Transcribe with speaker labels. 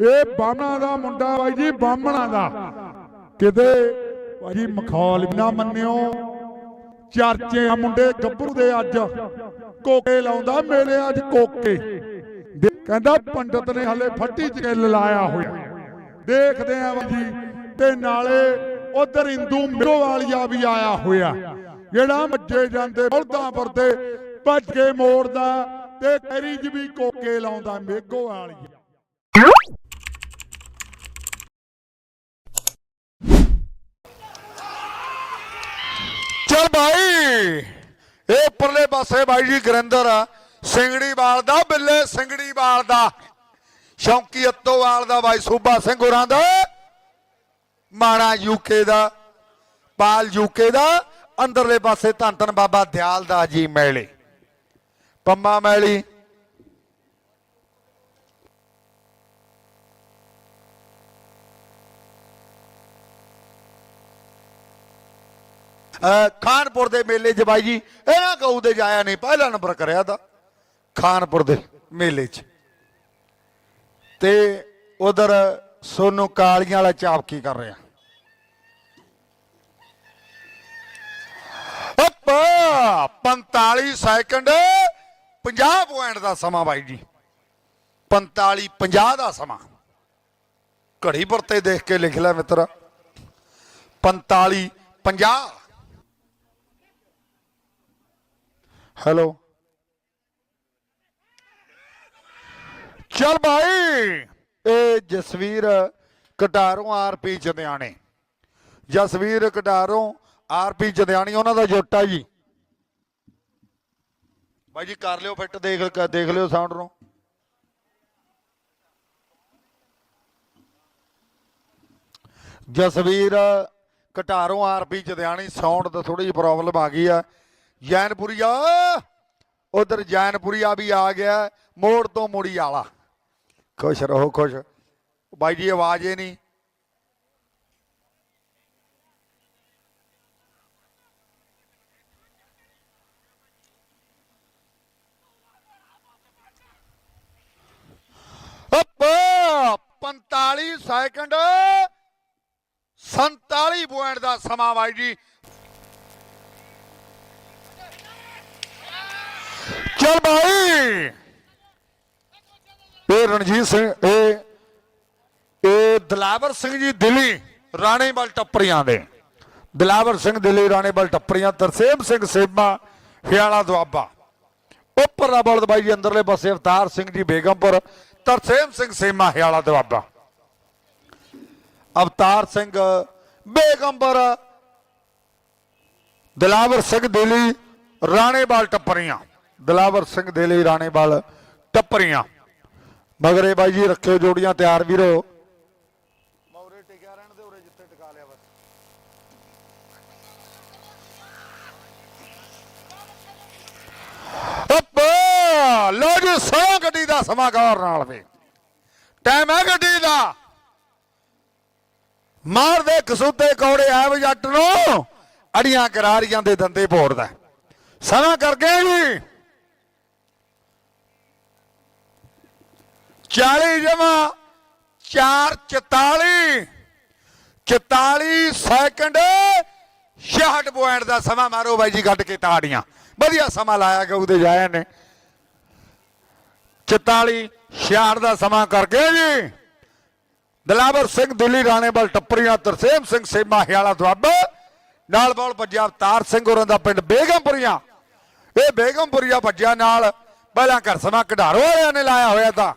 Speaker 1: ਇਹ ਬਾਹਮਣਾ ਦਾ ਮੁੰਡਾ ਬਾਈ ਜੀ, ਬਾਹਮਣਾ ਦਾ। ਕਿਤੇ ਬਾਈ ਮਖੌਲ ਨਾ ਮੰਨਿਓ। ਚਰਚੇ ਆ ਮੁੰਡੇ ਗੱਭਰੂ ਦੇ ਅੱਜ। ਕੋਕੇ ਲਾਉਂਦਾ ਮੇਲੇ ਅੱਜ ਕੋਕੇ। ਕਹਿੰਦਾ ਪੰਡਤ ਨੇ ਹਲੇ ਫੱਟੀ ਚ ਗਿੱਲ ਲਾਇਆ ਹੋਇਆ। ਦੇਖਦੇ ਆ ਬਾਈ ਜੀ, ਤੇ ਨਾਲੇ ਉਧਰ ਹਿੰਦੂ ਮਿਰੋ ਵਾਲੀਆ ਵੀ ਆਇਆ ਹੋਇਆ। ਜਿਹੜਾ ਮੱਜੇ ਜਾਂਦੇ ਬਲਦਾਂ ਪਰ ਭੱਜ ਕੇ ਮੋੜਦਾ, ਤੇ ਕੈਰੀ ਚ ਵੀ ਕੋਕੇ ਲਾਉਂਦਾ ਮੇਗੋ ਵਾਲੀਆ।
Speaker 2: ਚਲ ਭਾਈ ਇਹ ਪਰਲੇ ਪਾਸੇ ਬਾਈ ਜੀ ਗਰਿੰਦਰ ਸਿੰਗੜੀ ਵਾਲ ਦਾ, ਬਿੱਲੇ ਸਿੰਗੜੀ ਵਾਲ ਦਾ। ਸ਼ੌਂਕੀ ਅੱਤੋਵਾਲ ਦਾ ਬਾਈ ਸੂਬਾ ਸਿੰਘ ਹੋਰਾਂ ਦਾ। ਮਾਣਾ ਯੂਕੇ ਦਾ, ਪਾਲ ਯੂਕੇ ਦਾ। ਅੰਦਰਲੇ ਪਾਸੇ ਧੰਨ ਧੰਨ ਬਾਬਾ ਦਿਆਲ ਦਾ ਜੀ ਮੈਲੇ। ਪੰਮਾ ਮੈਲੀ। ਖਾਨਪੁਰ ਦੇ ਮੇਲੇ 'ਚ ਬਾਈ ਜੀ, ਇਹਨਾਂ ਗਊ ਦੇ ਜਾਇਆ ਨਹੀਂ, ਪਹਿਲਾ ਨੰਬਰ ਕਰਿਆ ਤਾਂ, ਖਾਨਪੁਰ ਦੇ ਮੇਲੇ 'ਚ। ਤੇ ਉਧਰ ਸੋਨੂ ਕਾਲੀਆਂ ਵਾਲਾ ਚਾਪ ਕੀ ਕਰ ਰਿਹਾ? ਅੱਪ 45 ਸੈਕਿੰਡ 50 ਪੁਆਇੰਟ ਦਾ ਸਮਾਂ ਬਾਈ ਜੀ। 45 50 ਦਾ ਸਮਾਂ। ਘੜੀ ਪਰ ਤੇ ਦੇਖ ਕੇ ਲਿਖ ਲੈ ਮਿੱਤਰ। 45 50 ਹੈਲੋ। ਚਲ ਭਾਈ ਇਹ ਜਸਵੀਰ ਕਟਾਰੋਂ ਆਰਪੀ ਜਦਿਆਣੇ ਜਸਵੀਰ ਕਟਾਰੋਂ ਆਰਪੀ ਜਦਿਆਣੀ ਉਹਨਾਂ ਦਾ ਜੁੱਟ ਆ ਜੀ। ਭਾਈ ਜੀ, ਕਰ ਲਿਓ ਫਿੱਟ, ਦੇਖ ਦੇਖ ਲਿਓ ਸਾਊਂਡ ਨੂੰ। ਜਸਵੀਰ ਕਟਾਰੋਂ ਆਰਪੀ ਜਦਿਆਣੀ ਸਾਊਂਡ ਦਾ ਥੋੜੀ ਜਿਹੀ ਪ੍ਰੋਬਲਮ ਆ ਗਈ ਆ। ਜੈਨਪੁਰੀਆ। ਉਧਰ ਜੈਨਪੁਰੀਆ ਵੀ ਆ ਗਿਆ, ਮੋੜ ਤੋਂ ਮੁੜੀ ਵਾਲਾ ਖੁਸ਼ ਰਹੋ, ਖੁਸ਼। ਬਾਈ ਜੀ, ਆਵਾਜ਼ ਹੀ ਨਹੀਂ। Up 45 second. 47 ਪੁਆਇੰਟ ਦਾ ਸਮਾਂ ਬਾਈ ਜੀ। ਚਲ ਭਾਈ ਇਹ ਰਣਜੀਤ ਸਿੰਘ, ਇਹ ਇਹ ਦਲਾਵਰ ਸਿੰਘ ਜੀ ਦਿੱਲੀ ਰਾਣੇਵਾਲ ਟੱਪਰੀਆਂ ਦੇ। ਦਲਾਵਰ ਸਿੰਘ ਦਿੱਲੀ ਰਾਣੇਵਾਲ ਟੱਪਰੀਆਂ, ਤਰਸੇਮ ਸਿੰਘ ਸੇਮਾ, ਹਿਆਲਾ ਦੁਆਬਾ। ਉੱਪਰ ਦਾ ਬਲਦ ਬਾਈ ਜੀ ਅੰਦਰਲੇ ਪਾਸੇ ਅਵਤਾਰ ਸਿੰਘ ਜੀ ਬੇਗਮਪੁਰ, ਤਰਸੇਮ ਸਿੰਘ ਸੇਮਾ, ਹਿਆਲਾ ਦੁਆਬਾ। ਅਵਤਾਰ ਸਿੰਘ ਬੇਗਮਪੁਰ, ਦਲਾਵਰ ਸਿੰਘ ਦਿੱਲੀ ਰਾਣੇਵਾਲ ਟੱਪਰੀਆਂ। ਦਲਾਵਰ ਸਿੰਘ ਦਿੱਲੀ ਰਾਣੇਵਾਲ ਟੱਪਰੀਆਂ। ਮਗਰੇ ਬਾਈ ਜੀ ਰੱਖਿਓ ਜੋੜੀਆਂ ਤਿਆਰ ਵੀਰੋ। ਮੌਰੇ ਟਿਕਿਆ ਰਹਿਣ ਦੇ ਉਰੇ ਜਿੱਥੇ ਟਿਕਾ ਲਿਆ ਬਸ। ਅੱਪ! ਲੋ ਜੀ ਸੌ ਗੱਡੀ ਦਾ ਸਮਾਂ ਗੌਰ ਨਾਲ ਵੇ। ਟਾਈਮ ਹੈ ਗੱਡੀ ਦਾ। ਮਾਰ ਦੇ ਕਸੂਤੇ ਕੌੜੇ ਐ ਜੱਟ ਨੂੰ। ਅੜੀਆਂ ਕਰਾਰੀਆਂ ਦੇ ਦੰਦੇ ਭੋੜਦਾ। ਸਮਾਂ ਕਰ ਗਏ ਜੀ। 40 ਜਮਾ 4 44 44 ਸੈਕਿੰਡ 66 ਪੁਆਇੰਟ ਦਾ ਸਮਾਂ ਮਾਰੋ ਬਾਈ ਜੀ, ਗੱਡ ਕੇ ਤਾੜੀਆਂ। ਵਧੀਆ ਸਮਾਂ ਲਾਇਆ ਗਊ ਦੇ ਜਾਇਆ ਨੇ। 44 66 ਦਾ ਸਮਾਂ ਕਰਕੇ ਜੀ ਦਲਾਵਰ ਸਿੰਘ, ਦਿੱਲੀ ਰਾਣੇਵਾਲ ਟੱਪਰੀਆਂ, ਤਰਸੇਮ ਸਿੰਘ, ਸੇਮਾ ਹਿਆਲਾ ਦੁਆਬਾ, ਨਾਲ ਬੋਲ ਭੱਜਿਆ ਅਵਤਾਰ ਸਿੰਘ ਹੋਰਾਂ ਦਾ ਪਿੰਡ ਬੇਗਮਪੁਰੀਆਂ। ਇਹ ਬੇਗਮਪੁਰੀਆ ਭੱਜਿਆ ਨਾਲ, ਪਹਿਲਾਂ ਘਰ ਸਮਾਂ ਕਢਾਰੋ ਵਾਲਿਆਂ ਨੇ ਲਾਇਆ ਹੋਇਆ ਤਾਂ।